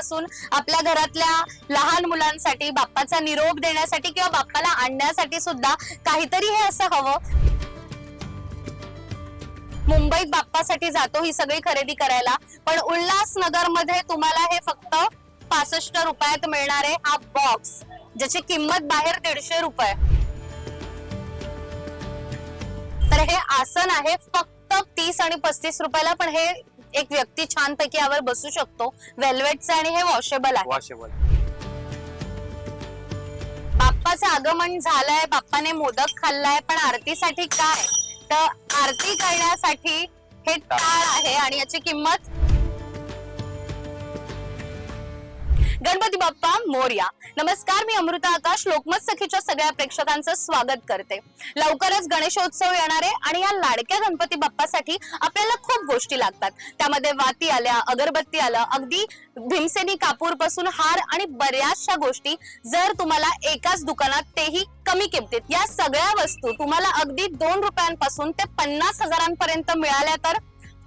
असून आपल्या घरातल्या लहान मुलांसाठी बाप्पाचा निरोप देण्यासाठी किंवा बाप्पाला आणण्यासाठी सुद्धा काहीतरी हे असं हवं. मुंबईत बाप्पासाठी जातो ही सगळी खरेदी करायला. पण उल्हासनगरमध्ये तुम्हाला हे फक्त पासष्ट रुपयात मिळणारे हा बॉक्स ज्याची किंमत बाहेर दीडशे रुपये. तर हे आसन आहे फक्त तीस आणि पस्तीस रुपयाला पण हे एक व्यक्ती छान पैकी यावर बसू शकतो. वेल्वेटचं आणि हे वॉशेबल आहे. वॉशेबल बाप्पाचं आगमन झालंय बाप्पाने मोदक खाल्लाय पण आरतीसाठी काय? तर आरती करण्यासाठी हे टाळ आहे आणि याची किंमत गणपती बाप्पा मोर्या. नमस्कार मी अमृता आकाश लोकमत सखीच्या सगळ्या प्रेक्षकांचं स्वागत करते. लवकरच गणेशोत्सव येणार आहे आणि या लाडक्या गणपती बाप्पासाठी आपल्याला खूप गोष्टी लागतात. त्यामध्ये वाती आल्या अगरबत्ती आलं अगदी भीमसेनी कापूरपासून हार आणि बऱ्याचशा गोष्टी जर तुम्हाला एकाच दुकानात तेही कमी किमतीत. या सगळ्या वस्तू तुम्हाला अगदी दोन रुपयांपासून ते पन्नास हजारांपर्यंत मिळाल्या तर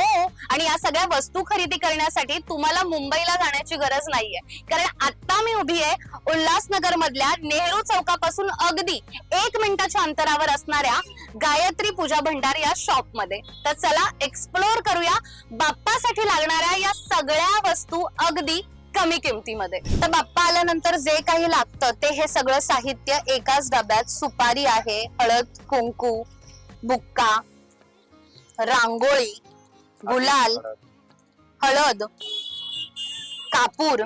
हो आणि या सगळ्या वस्तू खरेदी करण्यासाठी तुम्हाला मुंबईला जाण्याची गरज नाहीये. कारण आता मी उभी आहे उल्हासनगर मधल्या नेहरू चौकापासून अगदी एक मिनिटाच्या अंतरावर असणाऱ्या गायत्री पूजा भंडार या शॉपमध्ये तर चला एक्सप्लोर करूया बाप्पासाठी लागणाऱ्या या सगळ्या वस्तू अगदी कमी किमतीमध्ये. तर बाप्पा आल्यानंतर जे काही लागतं ते हे सगळं साहित्य एकाच डब्यात सुपारी आहे हळद कुंकू बुक्का रांगोळी गुलाल हळद कापूर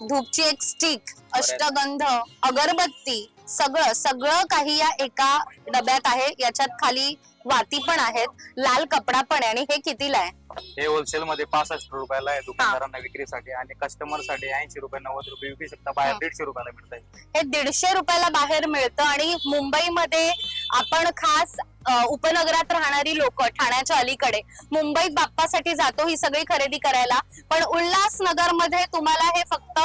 धूपची एक स्टिक अष्टगंध अगरबत्ती सगळं सगळं काही या एका डब्यात आहे. याच्यात खाली वाती पण आहेत लाल कपडा पण आहे. आणि हे कितीला आहे? हे होलसेल मध्ये पासष्ट रुपयाला आहे दुकानदारांना विक्रीसाठी आणि कस्टमरसाठी ऐंशी रुपये नव्वद रुपये विकू शकता बाहेर. दीडशे रुपयाला मिळत आहे हे दीडशे रुपयाला बाहेर मिळतं आणि मुंबईमध्ये आपण खास अ, उपनगरात राहणारी लोक ठाण्याच्या अलीकडे मुंबईत बाप्पासाठी जातो ही सगळी खरेदी करायला. पण उल्हासनगरमध्ये तुम्हाला हे फक्त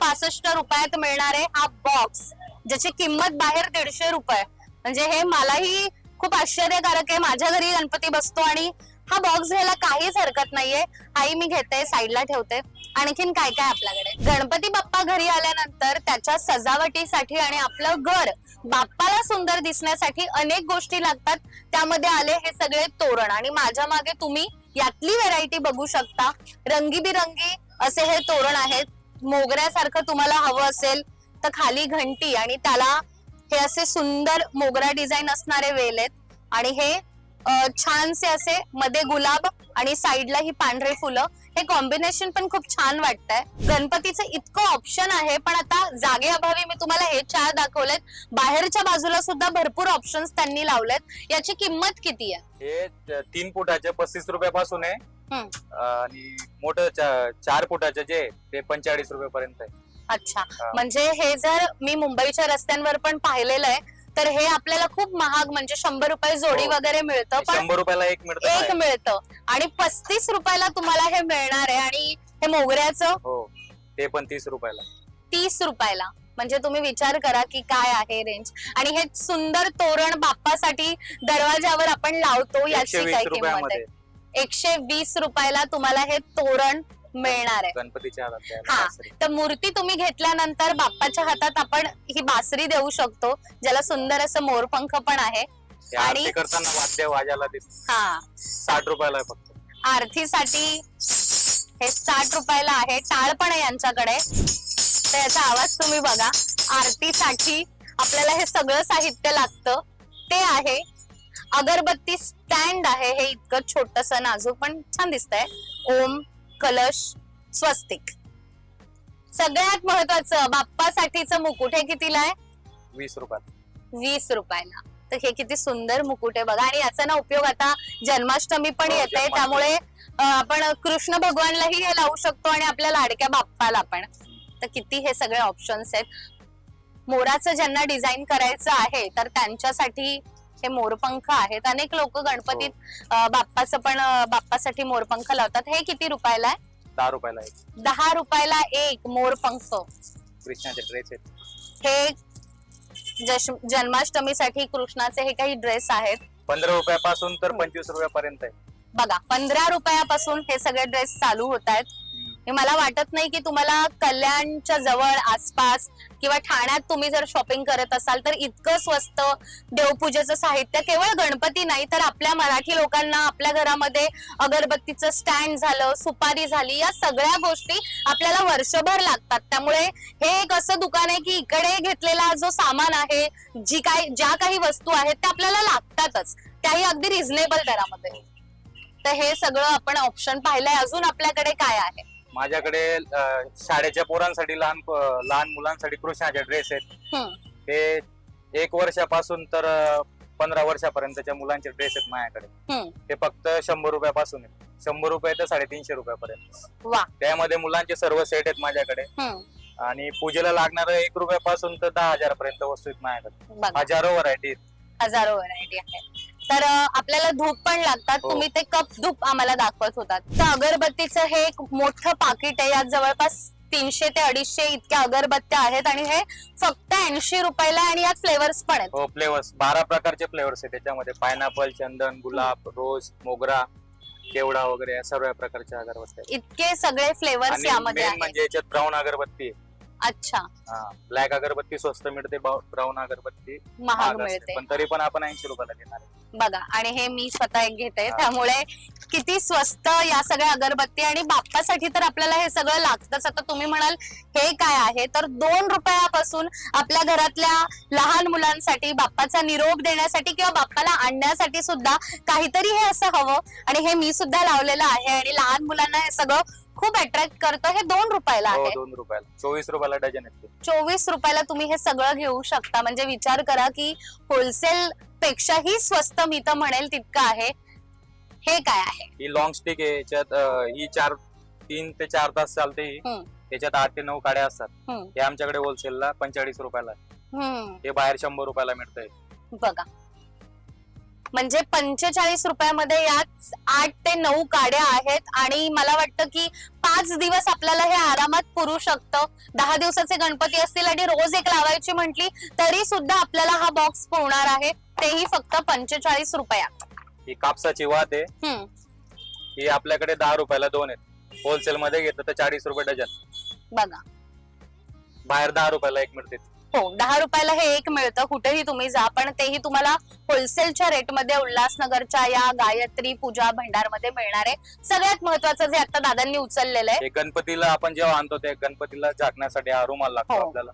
पासष्ट रुपयात मिळणारे हा बॉक्स ज्याची किंमत बाहेर दीडशे रुपये. म्हणजे हे मलाही खूप आश्चर्यकारक आहे. माझ्या घरी गणपती बसतो आणि हा बॉक्स घ्यायला काहीच हरकत नाहीये. हाही मी घेते साईडला ठेवते. आणखीन काय काय आपल्याकडे? गणपती बाप्पा घरी आल्यानंतर त्याच्या सजावटीसाठी आणि आपलं घर बाप्पाला सुंदर दिसण्यासाठी अनेक गोष्टी लागतात. त्यामध्ये आले हे सगळे तोरण. आणि माझ्या मागे तुम्ही यातली व्हेरायटी बघू शकता. रंगीबिरंगी असे हे तोरण आहेत. मोगऱ्यासारखं तुम्हाला हवं असेल तर खाली घंटी आणि त्याला हे असे सुंदर मोगरा डिझाईन असणारे वेल आहेत. आणि हे छानसे असे मध्ये गुलाब आणि साईडला ही पांढरे फुलं. हे कॉम्बिनेशन पण खूप छान वाटतंय. गणपतीचं इतकं ऑप्शन आहे पण आता जागेअभावी मी तुम्हाला हे चार दाखवलेत. बाहेरच्या बाजूला सुद्धा भरपूर ऑप्शन्स त्यांनी लावलेत. याची किंमत किती आहे? हे तीन फुटाचे पस्तीस रुपयापासून आहे. आणि मोठं चार फुटाचे जे ते पंचेचाळीस रुपये पर्यंत आहे. अच्छा. म्हणजे हे जर मी मुंबईच्या रस्त्यांवर पण पाहिलेलं आहे तर हे आपल्याला खूप महाग म्हणजे शंभर रुपये जोडी हो. वगैरे मिळतं पण शंभर रुपयाला एक मिळतं एक. मिळतं. आणि पस्तीस रुपयाला तुम्हाला हे मिळणार आहे. आणि हे मोगऱ्याचं? हो. ते पण तीस रुपयाला. तीस रुपयाला. म्हणजे तुम्ही विचार करा की काय आहे रेंज आणि हे सुंदर तोरण बाप्पासाठी दरवाजावर आपण लावतो याची काय किंमत आहे? रुपयामध्ये. एकशे वीस रुपयाला तुम्हाला हे तोरण मिळणार आहे. गणपतीच्या हातात द्यायला हा. बासरी. तर मूर्ती तुम्ही घेतल्यानंतर बाप्पाच्या हातात आपण ही बासरी देऊ शकतो ज्याला सुंदर असं मोरपंख पण आहे. आणि- आरती करताना वाद्य वाजायला देत हा. साठ रुपयाला आहे फक्त. आरतीसाठी हे साठ रुपयाला आहे. टाळ पण आहे यांच्याकडे. तर याचा आवाज तुम्ही बघा. आरतीसाठी आपल्याला हे सगळं साहित्य लागतं. ते आहे. अगरबत्ती स्टँड आहे. हे इतकं छोटस नाजूक पण छान दिसतंय. ओम कलश स्वस्तिक. सगळ्यात महत्वाचं बाप्पासाठीचं मुकुट हे कितीला आहे? वीस रुपयात वीस रुपयाला. तर हे किती सुंदर मुकुट आहे बघा. आणि याचा ना उपयोग आता जन्माष्टमी पण हो, येते जन्माष्टमी. त्यामुळे अं, आपण कृष्ण भगवानलाही हे लावू शकतो आणि आपल्या लाडक्या बाप्पाला पण. तर किती हे सगळे ऑप्शन्स आहेत. मोराचं ज्यांना डिझाईन करायचं आहे तर त्यांच्यासाठी हे मोरपंख आहेत. अनेक लोक गणपतीत अं, बाप्पाचं पण बाप्पासाठी मोरपंख लावतात. हे किती रुपयाला आहे? दहा रुपयाला एक. दहा रुपयाला एक मोरपंख. कृष्णाचे ड्रेस आहेत. हे जश- जन्माष्टमीसाठी कृष्णाचे हे काही ड्रेस आहेत. पंधरा रुपयापासून तर पंचवीस रुपयापर्यंत आहे. बघा पंधरा रुपयापासून हे सगळे ड्रेस चालू होत आहेत. हे मला वाटत नाही की तुम्हाला कल्याणच्या जवळ आसपास किंवा ठाण्यात तुम्ही जर शॉपिंग करत असाल तर इतकं स्वस्त देवपूजेचं साहित्य केवळ गणपती नाही तर आपल्या मराठी लोकांना आपल्या घरामध्ये अगरबत्तीचं स्टँड झालं सुपारी झाली या सगळ्या गोष्टी आपल्याला वर्षभर लागतात. त्यामुळे हे एक असं दुकान आहे की इकडे घेतलेला जो सामान आहे जी काय ज्या काही वस्तू आहेत त्या आपल्याला लागतातच. त्याही अगदी रिझनेबल दरामध्ये. तर हे सगळं आपण ऑप्शन पाहिलंय. अजून आपल्याकडे काय आहे? माझ्याकडे अं, शाळेच्या पोरांसाठी लहान प- लहान मुलांसाठी कृष्णाचे ड्रेस आहेत. ते एक वर्षापासून तर अं, पंधरा वर्षापर्यंतच्या मुलांचे ड्रेस आहेत माझ्याकडे. हम्म. ते फक्त शंभर रुपयापासून आहेत. शंभर रुपये तर साडेतीनशे रुपयापर्यंत. वा. त्यामध्ये मुलांचे सर्व सेट आहेत माझ्याकडे. आणि पूजेला लागणार एक रुपयापासून तर दहा हजारापर्यंत वस्तू आहेत माझ्याकडे. बघा. हजारो व्हरायटी हजारो व्हरायटी आहे तर आपल्याला धूप पण लागतात. हो. तुम्ही ते कप धूप आम्हाला दाखवत होतात. तर अगरबत्तीचं हे एक मोठं पाकिट आहे. यात जवळपास तीनशे ते अडीचशे इतक्या अगरबत्त्या आहेत आणि हे फक्त ऐंशी रुपयाला आणि यात फ्लेवर्स पण आहेत. हो फ्लेवर्स. बारा प्रकारचे फ्लेवर्स आहेत त्याच्यामध्ये. पायनॅपल चंदन गुलाब रोज मोगरा केवडा वगैरे या सर्व प्रकारच्या अगरबत्त्या आहेत. इतके सगळे फ्लेवर्स आणि यामध्ये आहेत. म्हणजे याच्यात ब्राऊन अगरबत्ती आहे. अच्छा. ब्लॅक अगरबत्ती स्वस्त मिळते ब्राऊन अगरबत्ती महाग मिळते. पण तरी पण आपण ऐंशी रुपयाला देणार आहे. बघा आणि हे मी स्वतः एक घेते. हा. त्यामुळे किती स्वस्त या सगळ्या अगरबत्ती आणि बाप्पासाठी तर आपल्याला हे सगळं लागतच. आता तुम्ही म्हणाल हे काय आहे? तर दोन रुपयापासून आपल्या घरातल्या लहान मुलांसाठी बाप्पाचा निरोप देण्यासाठी किंवा बाप्पाला आणण्यासाठी सुद्धा काहीतरी हे असं हवं. आणि हे मी सुद्धा लावलेलं आहे. आणि लहान मुलांना हे सगळं खूप अट्रॅक्ट करतं. हे दोन रुपयाला हो आहे. दोन रुपयाला. चोवीस रुपयाला डझन आहेत ते. चोवीस रुपयाला तुम्ही हे सगळं घेऊ शकता. म्हणजे विचार करा की होलसेल पेक्षाही स्वस्त मी तर म्हणेल तितकं आहे. हे काय आहे? ही लॉंग स्टिक आहे. याच्यात अं, ही चार तीन ते चार तास चालते ही. हम्म. त्याच्यात आठ ते नऊ काड्या असतात. हम्म. हे आमच्याकडे होलसेलला पंचेचाळीस रुपयाला आहे. हम्म. हे बाहेर शंभर रुपयाला मिळतंय. बघा. म्हणजे पंचेचाळीस रुपयामध्ये यात आठ ते नऊ काड्या आहेत आणि मला वाटतं की पाच दिवस आपल्याला हे आरामात पुरू शकतं. दहा दिवसाचे गणपती असतील आणि रोज एक लावायची म्हटली तरी सुद्धा आपल्याला हा बॉक्स पुरणार आहे. तेही फक्त पंचेचाळीस रुपयात. ही कापसाची वात आहे. हम्म. ही आपल्याकडे दहा रुपयाला दोन आहेत. होलसेल मध्ये घेतलं तर चाळीस रुपये डझन. बघा. बाहेर दहा रुपयाला एक मिळते. हो दहा रुपयाला हे एक मिळतं कुठेही तुम्ही जा पण तेही तुम्हाला होलसेलच्या रेटमध्ये उल्हासनगरच्या या गायत्री पूजा भंडारमध्ये मिळणार आहे सगळ्यात महत्वाचं जे आता दादांनी उचललेलं आहे गणपतीला आपण जेव्हा आणतो ते गणपतीला झाकण्यासाठी हा रुमाल लागतो हो. आपल्याला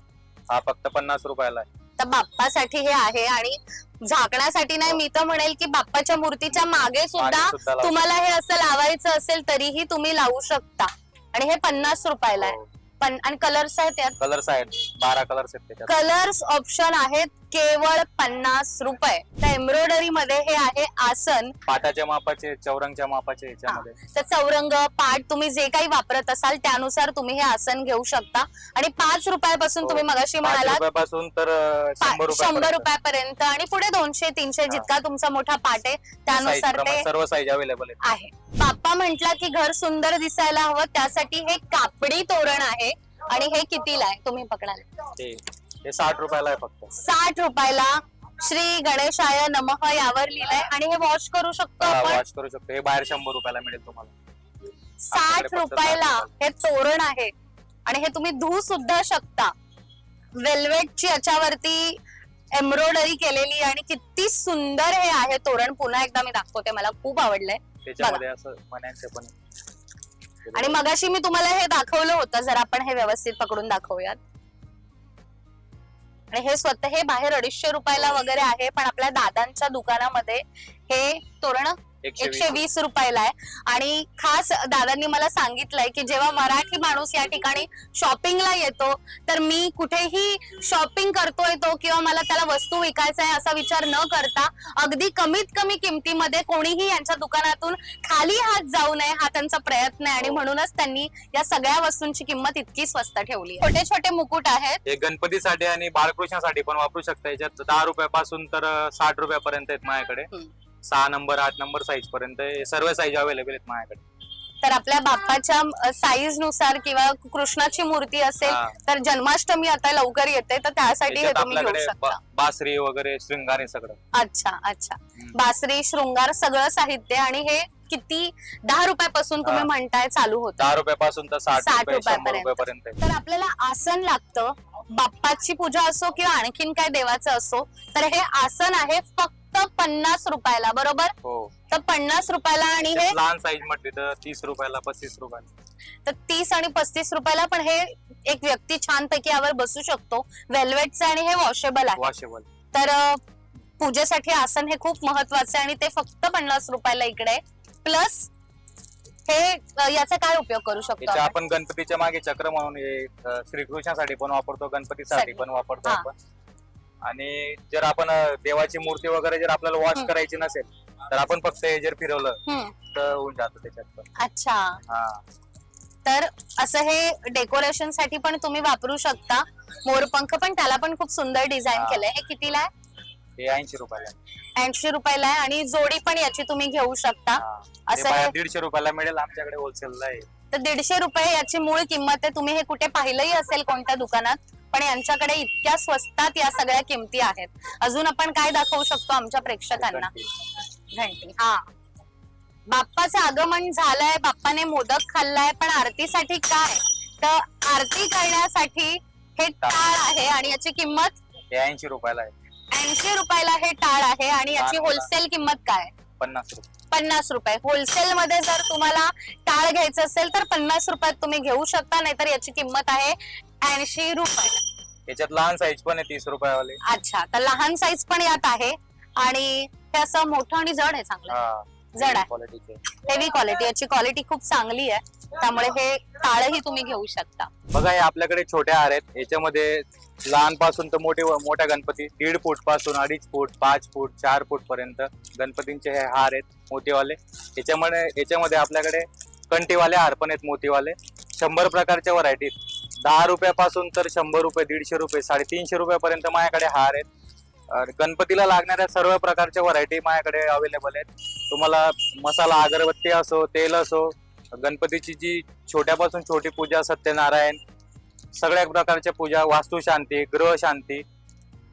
हा फक्त पन्नास रुपयाला आहे तर बाप्पासाठी हे आहे आणि झाकण्यासाठी नाही मी तर म्हणेल की बाप्पाच्या मूर्तीच्या मागे सुद्धा मागे सुद्धा लावतो. तुम्हाला हे असं लावायचं असेल तरीही तुम्ही लावू शकता आणि हे पन्नास रुपयाला आहे हो. पण आणि कलर्स आहेत यात. कलर्स आहेत. बारा कलर्स आहेत त्याच्यात. कलर्स ऑप्शन आहेत. केवळ पन्नास रुपये. तर एम्ब्रॉयडरी मध्ये हे आहे आसन. पाटाच्या मापाचे चौरंगच्या मापाचे याच्यामध्ये. तर चौरंग पाट तुम्ही जे काही वापरत असाल त्यानुसार तुम्ही हे आसन घेऊ शकता. आणि पाच रुपयापासून हो. तुम्ही मगाशी पाच म्हणालात रुपयापासून तर अं, पा- शंभर शंभर रुपये रुपयापर्यंत आणि पुढे दोनशे तीनशे जितका तुमचा मोठा पाट आहे त्यानुसार ते सर्व साईज अवेलेबल आहे. बाप्पा म्हटला की घर सुंदर दिसायला हवं त्यासाठी हे कापडी तोरण आहे. आणि हे कितीला आहे? तुम्ही पकडाल. हे हे साठ रुपयाला आहे फक्त. साठ रुपयाला श्री गणेशाय नमः यावर लिहिलंय. आणि हे वॉश करू शकतो आपण? वॉश करू शकतो. हे बाहेर शंभर रुपयाला मिळेल तुम्हाला. साठ आपल्याकडे फक्त रुपयाला साठ हे तोरण आहे. आणि हे तुम्ही धुवू सुद्धा शकता. वेल्वेटची याच्यावरती एम्ब्रॉयडरी केलेली आणि किती सुंदर हे आहे तोरण. पुन्हा एकदा मी दाखवते मला खूप आवडलंय. त्याच्यामध्ये असं मण्यांचे पण आहे. आणि मगाशी मी तुम्हाला हे दाखवलं होतं जर आपण हे व्यवस्थित पकडून दाखवूयात. आणि हे स्वतः हे बाहेर अडीचशे रुपयाला वगैरे आहे पण आपल्या दादांच्या दुकानामध्ये हे तोरण एकशे वीस रुपयाला आहे आणि खास दादांनी मला सांगितलंय की जेव्हा मराठी माणूस या ठिकाणी शॉपिंगला येतो तर मी कुठेही शॉपिंग करतोय तो किंवा मला त्याला वस्तू विकायचा आहे असा विचार न करता अगदी कमीत कमी किमतीमध्ये कोणीही यांच्या दुकानातून खाली हात जाऊ नये हा त्यांचा प्रयत्न आहे आणि हो. म्हणूनच त्यांनी या सगळ्या वस्तूंची किंमत इतकी स्वस्त ठेवली. छोटे छोटे मुकुट आहेत हे गणपतीसाठी आणि बाळकृष्णासाठी पण वापरू शकता याच्यात दहा रुपयापासून तर साठ रुपयापर्यंत आहेत माझ्याकडे. सहा नंबर आठ नंबर साईज पर्यंत हे सर्व साईज अवेलेबल आहेत माझ्याकडे तर आपल्या बाप्पाच्या साईजनुसार किंवा कृष्णाची मूर्ती असेल हा. तर जन्माष्टमी आता लवकर येते तर त्यासाठी हे त्याच्यात तुम्ही घेऊ आपल्याकडे शकता बा- बासरी वगैरे शृंगार हे सगळं अच्छा अच्छा बासरी शृंगार सगळं साहित्य आणि हे किती दहा रुपयापासून तुम्ही हा. म्हणताय चालू होतं दहा रुपयापासून तर साठ 60 रुपये शंभर रुपयापर्यंत. रुपयापर्यंत आहे. तर आपल्याला आसन लागतं बाप्पाची पूजा असो किंवा आणखीन काय देवाचं असो तर हे आसन आहे फक्त पन्नास रुपयाला बरोबर? हो. तर पन्नास रुपयाला आणि हे लहान साईज म्हटली तर तीस रुपयाला पस्तीस रुपयाला. तर तीस आणि पस्तीस रुपयाला पण हे एक व्यक्ती छान पैकी यावर बसू शकतो. वेल्वेटचं आणि हे वॉशेबल आहे. वॉशेबल तर अ, पूजेसाठी आसन हे खूप महत्वाचं आहे आणि ते फक्त पन्नास रुपयाला इकडे. प्लस हे अ, याचा काय उपयोग करू शकतो याच्या आपण? आपण गणपतीच्या मागे चक्र म्हणून हे अ, श्रीकृष्णासाठी पण वापरतो गणपतीसाठी साठी. पण वापरतो हा. आपण. आणि जर आपण देवाची मूर्ती वगैरे जर आपल्याला वॉश. करायची नसेल तर आपण फक्त हे जर फिरवलं हम्म, तर होऊन जातं त्याच्यात पण. अच्छा. हा. तर असं हे डेकोरेशनसाठी पण तुम्ही वापरू शकता. मोरपंख पण त्याला पण खूप सुंदर डिझाईन हा. केलंय. हे कितीला आहे? हे ऐंशी रुपयाला ऐंशी रुपयाला आहे आणि जोडी पण याची तुम्ही घेऊ शकता. हा. असं बाहेर हे दीडशे रुपयाला मिळेल आमच्याकडे होलसेलला आहे तर दीडशे रुपये याची मूळ किंमत आहे. तुम्ही हे कुठे पाहिलंही असेल कोणत्या दुकानात पण यांच्याकडे इतक्या स्वस्तात या सगळ्या किमती आहेत. अजून आपण काय दाखवू शकतो आमच्या प्रेक्षकांना? घंटी. हा. बाप्पाचं आगमन झालंय बाप्पाने मोदक खाल्लाय पण आरतीसाठी काय? तर आरती करण्यासाठी हे टाळ आहे आणि याची किंमत? ऐंशी रुपयाला आहे. ऐंशी रुपयाला हे टाळ आहे आणि याची. होलसेल किंमत काय? पन्नास रुपये. पन्नास रुपये. होलसेल मध्ये जर तुम्हाला टाळ घ्यायचं असेल तर पन्नास रुपयात तुम्ही घेऊ शकता नाहीतर याची किंमत आहे ऐंशी रुपये याच्यात लहान साईज पण आहे तीस रुपयावाले. अच्छा तर लहान साईज पण यात आहे. आणि हे असं मोठं आणि जड आहे चांगलं. जड आहे. क्वालिटीचे हेवी क्वालिटी याची क्वालिटी खूप चांगली आहे. त्यामुळे हे टाळही तुम्ही घेऊ शकता. बघा हे आपल्याकडे छोट्या हार आहेत. याच्यामध्ये लहानपासून तर मोठे मोठ्या गणपती दीड फूटपासून अडीच फूट पाच फूट चार फूट पर्यंत गणपतींचे हे हार आहेत मोठेवाले याच्यामध्ये याच्यामध्ये आपल्याकडे कंटीवाले हार पण आहेत मोतीवाले. शंभर प्रकारच्या व्हरायटीत दहा रुपयापासून तर शंभर रुपये दीडशे रुपये साडेतीनशे रुपयापर्यंत माझ्याकडे हार आहेत. गणपतीला लागणाऱ्या सर्व प्रकारच्या व्हरायटी माझ्याकडे अवेलेबल आहेत. तुम्हाला मसाला अगरबत्ती असो तेल असो गणपतीची जी छोट्यापासून छोटी पूजा सत्यनारायण सगळ्या प्रकारच्या पूजा वास्तुशांती ग्रहशांती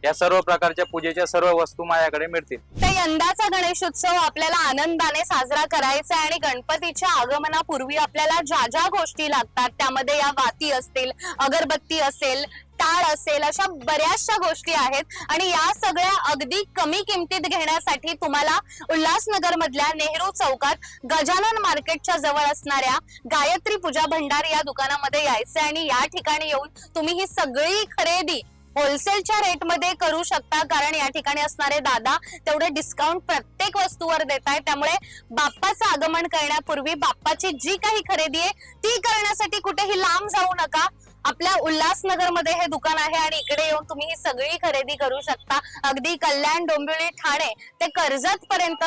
या सर्व प्रकारच्या पूजेच्या सर्व वस्तू माझ्याकडे मिळतील. तर यंदाचा गणेशोत्सव आपल्याला आनंदाने साजरा करायचा आहे आणि गणपतीच्या आगमनापूर्वी आपल्याला ज्या ज्या गोष्टी लागतात त्यामध्ये या वाती असतील अगरबत्ती असेल टाळ असेल अशा बऱ्याचशा गोष्टी आहेत. आणि या सगळ्या अगदी कमी किमतीत घेण्यासाठी तुम्हाला उल्हासनगर मधल्या नेहरू चौकात गजानन मार्केटच्या जवळ असणाऱ्या गायत्री पूजा भंडार या दुकानामध्ये यायचं आणि या ठिकाणी येऊन तुम्ही ही सगळी खरेदी होलसेलच्या रेटमध्ये करू शकता. कारण या ठिकाणी असणारे दादा तेवढे डिस्काउंट प्रत्येक वस्तूवर देत आहेत. त्यामुळे बाप्पाचं आगमन करण्यापूर्वी बाप्पाची जी काही खरेदी आहे ती करण्यासाठी कुठेही लांब जाऊ नका. आपल्या उल्हासनगरमध्ये हे दुकान आहे आणि इकडे येऊन तुम्ही ही सगळी खरेदी करू शकता. अगदी कल्याण डोंबिवली ठाणे ते कर्जत पर्यंत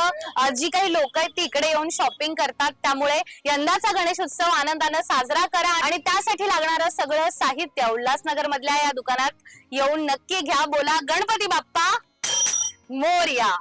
जी काही लोक आहेत ती इकडे येऊन शॉपिंग करतात. त्यामुळे यंदाचा गणेश उत्सव आनंदानं साजरा करा आणि त्यासाठी लागणारं सगळं साहित्य उल्हासनगर मधल्या या दुकानात येऊन नक्की घ्या. बोला गणपती बाप्पा मोरया.